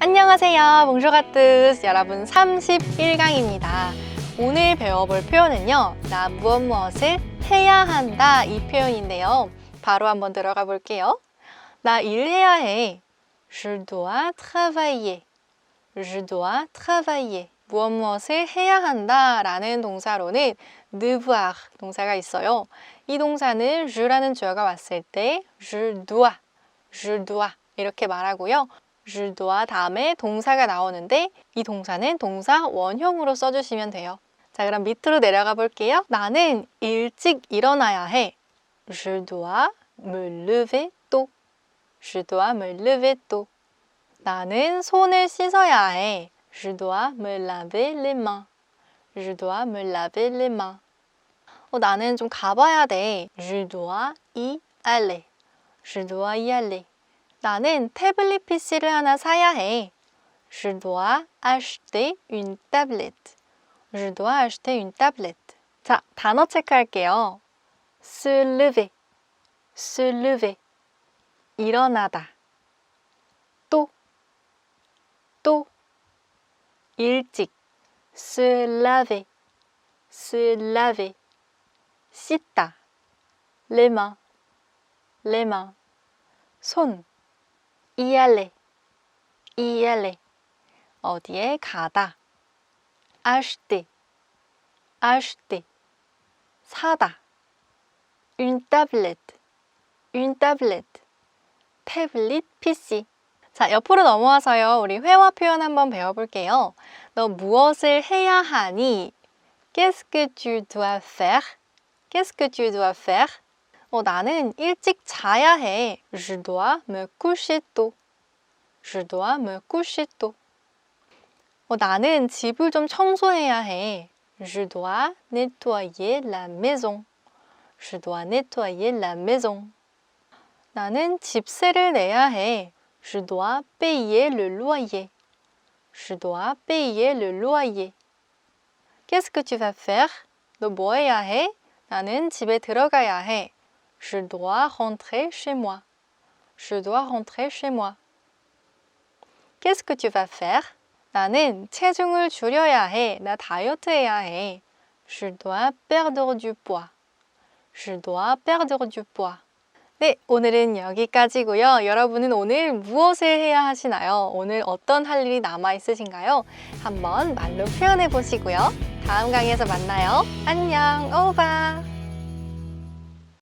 안녕하세요. 봉쇼가뜨스 여러분 31강입니다. 오늘 배워볼 표현은요. 나 무엇 무엇을 해야 한다 이 표현인데요. 바로 한번 들어가 볼게요. 나 일해야 해. Je dois travailler. Je dois travailler. 무엇 무엇을 해야 한다 라는 동사로는 devoir 동사가 있어요. 이 동사는 주라는 주어가 왔을 때 je dois, je dois 이렇게 말하고요. Dois 다음에 동사가 나오는데 이 동사는 동사 원형으로 써주시면 돼요. 자 그럼 밑으로 내려가 볼게요. 나는 일찍 일어나야 해. Tôt. Je dois me lever tôt. 나는 손을 씻어야 해. Je dois me laver les mains. 어, 나는 좀 가봐야 돼. Y aller. Je dois y aller. 나는 태블릿 PC를 하나 사야 해. Je dois acheter une tablette. Je dois acheter une tablette. 자, 단어 체크할게요. se lever. se lever. 일어나다. 또, 또. 일찍. se laver. se laver. 씻다. les mains. les mains. 손. Y aller. 어디에 가다. acheter. acheter. 사다. une tablette. 태블릿 PC. 자, 옆으로 넘어와서요. 우리 회화 표현 한번 배워볼게요. 너 무엇을 해야 하니? Qu'est-ce que tu dois faire? Qu'est-ce que tu dois faire? 어, 나는 일찍 자야 해. Je dois me coucher tôt. Je dois me coucher tôt. 어, 나는 집을 좀 청소해야 해. Je dois nettoyer la maison. Je dois nettoyer la maison. 나는 집세를 내야 해. Je dois payer le loyer. Je dois payer le loyer. Qu'est-ce que tu vas faire? 너 뭐 해야 해? 나는 집에 들어가야 해. Je dois rentrer chez moi. Je dois rentrer chez moi. Qu'est-ce que tu vas faire? 나는 체중을 줄여야 해. 나 다이어트 해야 해. Je dois perdre du poids. Je dois perdre du poids. 네, 오늘은 여기까지고요. 여러분은 오늘 무엇을 해야 하시나요? 오늘 어떤 할 일이 남아 있으신가요? 한번 말로 표현해 보시고요. 다음 강의에서 만나요. 안녕, 오바.